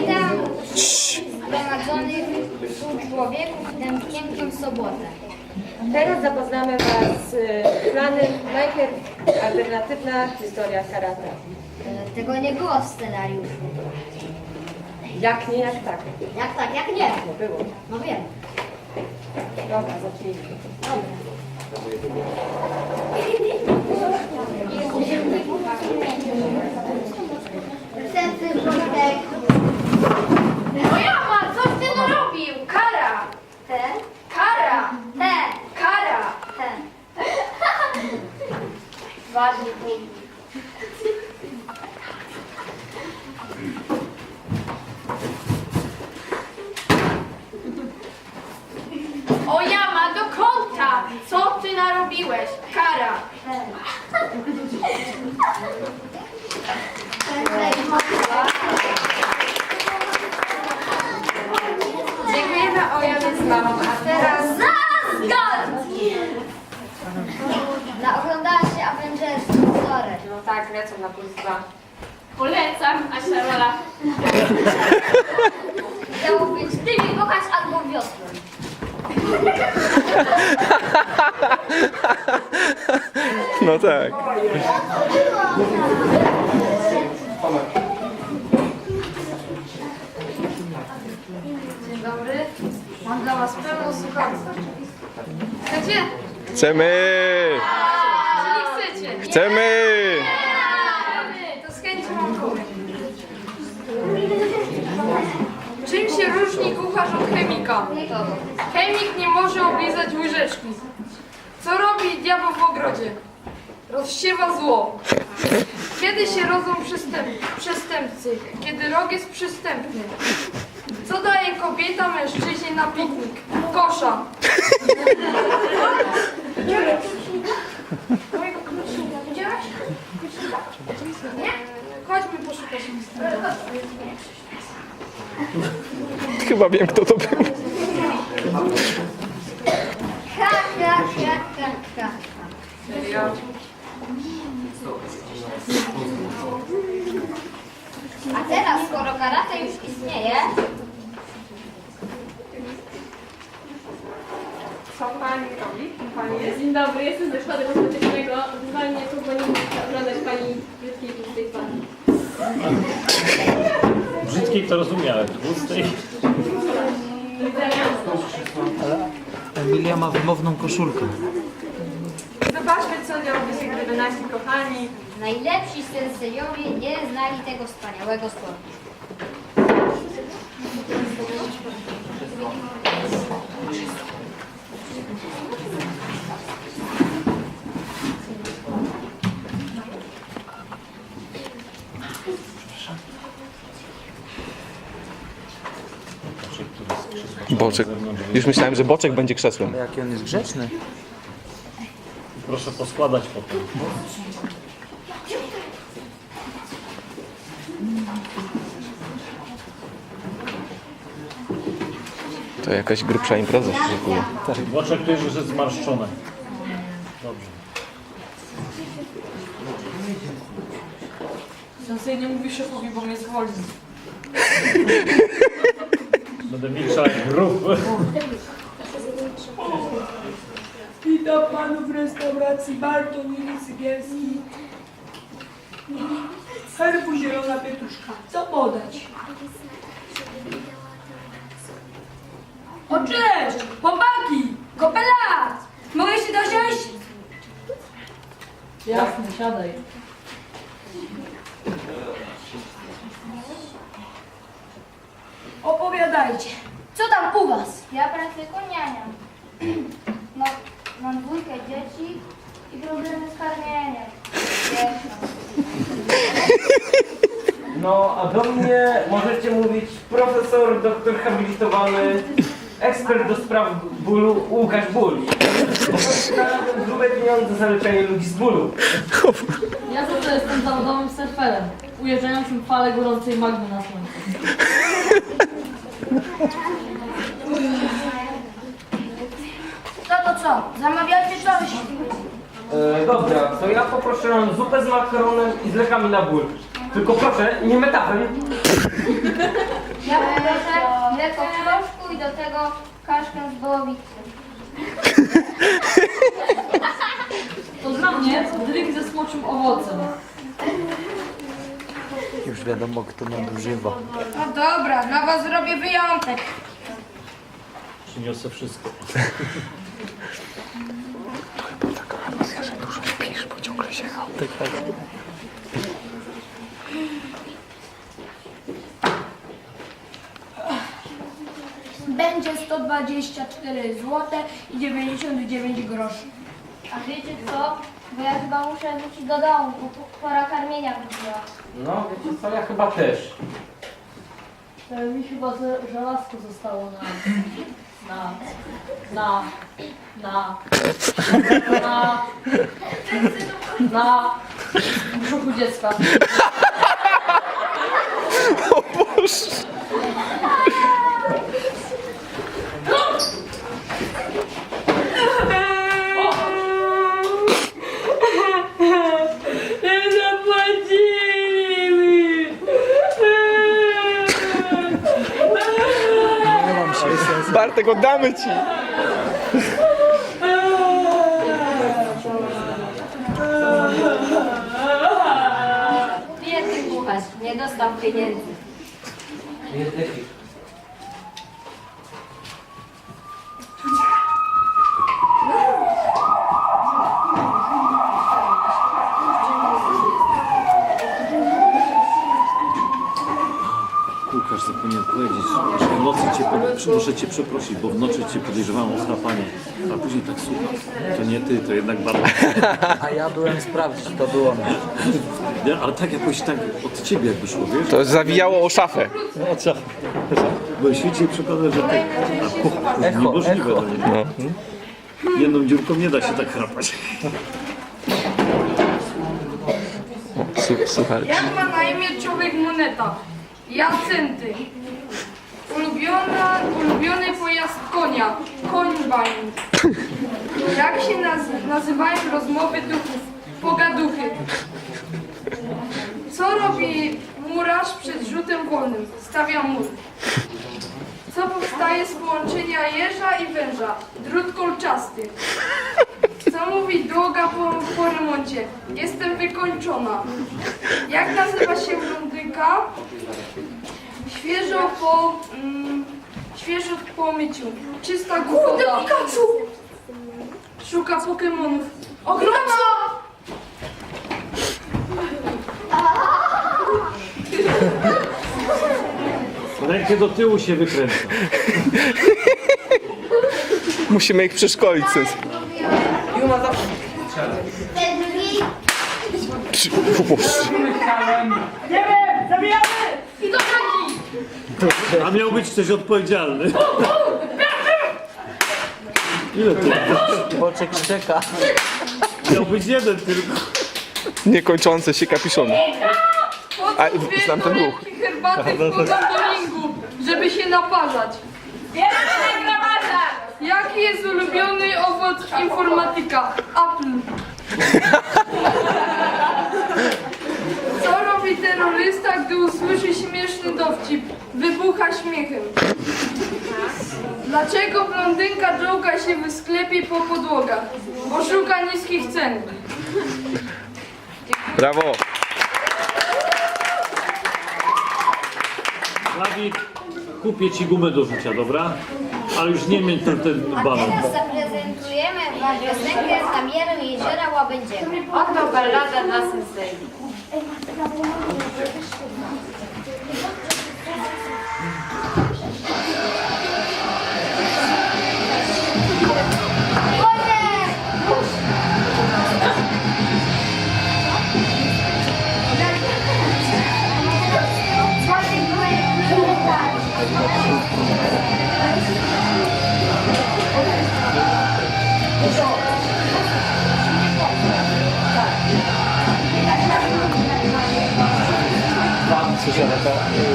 Witam zgromadzonych tu człowieków w tę piękną sobotę. Teraz zapoznamy Was z y, planem najpierw alternatywna historia karate. E, Tego nie było w scenariuszu. Jak nie, jak tak. Jak tak, jak nie? Nie było. No wiem. Dobra, zacznijmy. Następny wątek. O ja ma, coś ty narobił! Kara! Ten, Kara! ten, Kara! ten. Ważny punkt. O jama, do kąta! Co ty narobiłeś? Kara! Dziękujemy na plus dwa. Polecam, Asia Rola. Być ty mi kochać albo wiosną. No tak. Dzień dobry. Mam dla was pełno słuchawek. Chcecie? Chcemy! Chcecie? Chcemy! Nie, to z chęcią wam powiem. Czym się od chemika? Chemik nie może oblizać łyżeczki. Co robi diabeł w ogrodzie? Rozsiewa zło. Kiedy się rodzą przestępcy? Kiedy rok jest przystępny. Co daje kobieta mężczyźnie na piknik? Kosza. Chodźmy poszukać. Chyba wiem kto to był. Ha, ha, ha, ha, ha. A teraz, skoro karate już istnieje, Co pani robi? Kim pani jest? Dzień dobry, jestem ze szkoły kosmetycznego. Wyzwanie tu, bo nie muszę oglądać pani brzydkiej tłustej pani. Brzydkiej to rozumiałem, tłustej. Do widzenia. Emilia ma wymowną koszulkę. Zobaczmy, co robi gdyby nasi kochani najlepsi sensejowie nie znali tego wspaniałego sportu. Boczek. Już myślałem, że boczek będzie krzesłem. Ale jaki on jest grzeczny. Proszę poskładać potem. To jakaś grubsza impreza się szykuje. Boczek to już jest zmarszczone. Dobrze. Sensei nie mówi szefowi, bo mnie zwolni. Będę milczał jak grób. Witam panów w restauracji Barton i Sygielski. Herbu zielona pietruszka. Co podać? O cześć! Chłopaki! Kopelat! Mogę się dosiąść? Jasne, siadaj. Opowiadajcie. Co tam u was? Ja praktykuję niania. No, mam dwójkę dzieci i problemy z karmieniem. No, a do mnie możecie mówić profesor, doktor habilitowany, ekspert do spraw bólu Łukasz Ból. Znalazłem grube pieniądze za leczenie ludzi z bólu. Ja za to jestem zawodowym surferem, ujeżdżającym falę gorącej magmy na słońcu. No to co? Zamawiajcie coś? E, dobra, to ja poproszę zupę z makaronem i z lekami na ból. Tylko proszę, nie metafem. Ja poproszę mleko w proszku i do tego kaszkę z wołowicy. To dla mnie dryk ze smoczym owocem. Już wiadomo, kto nadużywa. No dobra, dla was zrobię wyjątek. Przyniosę wszystko. Będzie 124 zł i 99 groszy. A wiecie co? Bo ja chyba muszę wrócić do domu, bo pora karmienia wróciła. No, wiecie co, ja chyba też. Mi chyba żelazko zostało na... na... na... na... na... na... brzuchu dziecka. O Boże. Bartek, oddamy ci. Biedny kucharz, nie dostał pieniędzy. Łukasz zapomniał powiedzieć, że w nocy cię, pod- muszę cię przeprosić, bo w nocy cię podejrzewałem o chrapanie, a później tak słucham. To nie ty, to jednak bardzo. A ja byłem sprawdzić, to było mnie. Nie, ale tak jakoś tak od ciebie jakby szło, wiesz? To zawijało o szafę. O co? Byłem święcie przekonany, że tak a, Echo, niemożliwe. echo. Nie. Jedną dziurką nie da się tak chrapać. Su- Słuchaj. Jak ma na imię człowiek moneta? Jacenty. Ulubiona, ulubiony pojazd konia. Końbań. Jak się naz- nazywają rozmowy duchów? Pogaduchy. Co robi murarz przed rzutem wolnym? Stawia mur. Co powstaje z połączenia jeża i węża? Drut kolczasty. Co mówi długa po, po remoncie? Jestem wykończona. Jak nazywa się blondynka? Świeżo po... Mm, świeżo po myciu. Czysta głupota. Pikachu! Szuka Pokemonów. Ogromna! Rękę do tyłu się wykręca. Musimy ich przeszkolić. sens. Ten drugi O Boże. I do taki! A miał być ktoś odpowiedzialny. Ile tu? Boczek szczeka. Miał być jeden tylko. Niekończące się kapiszony. A, Po co dwie znam ten ruch. torebki herbaty ringu, żeby się naparzać? Jaki jest ulubiony owoc informatyka? Apple. Terrorysta, gdy usłyszy śmieszny dowcip? Wybucha śmiechem. Dlaczego blondynka dżołga się w sklepie po podłogach? Bo szuka niskich cen. Brawo. Dawid, kupię ci gumę do rzucia, dobra? Ale już nie miej ten, ten balon. teraz zaprezentujemy wam piosenkę z namieru jeziora Łabędziego. Oto ballada dla sensei.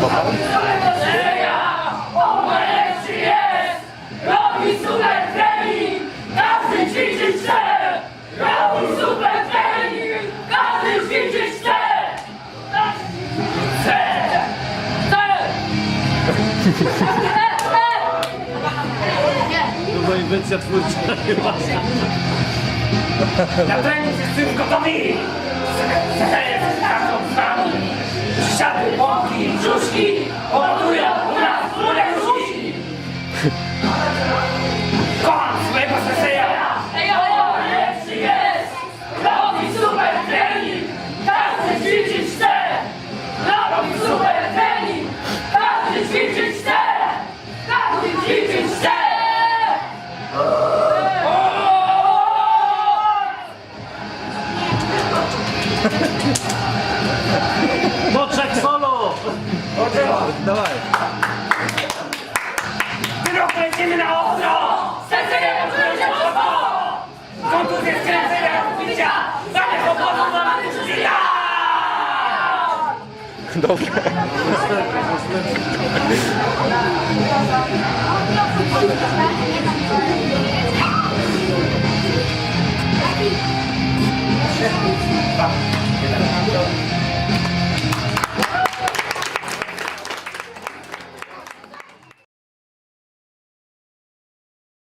Bohater. Duża inwencja twórcza. Na trening wszyscy gotowi! Dobra.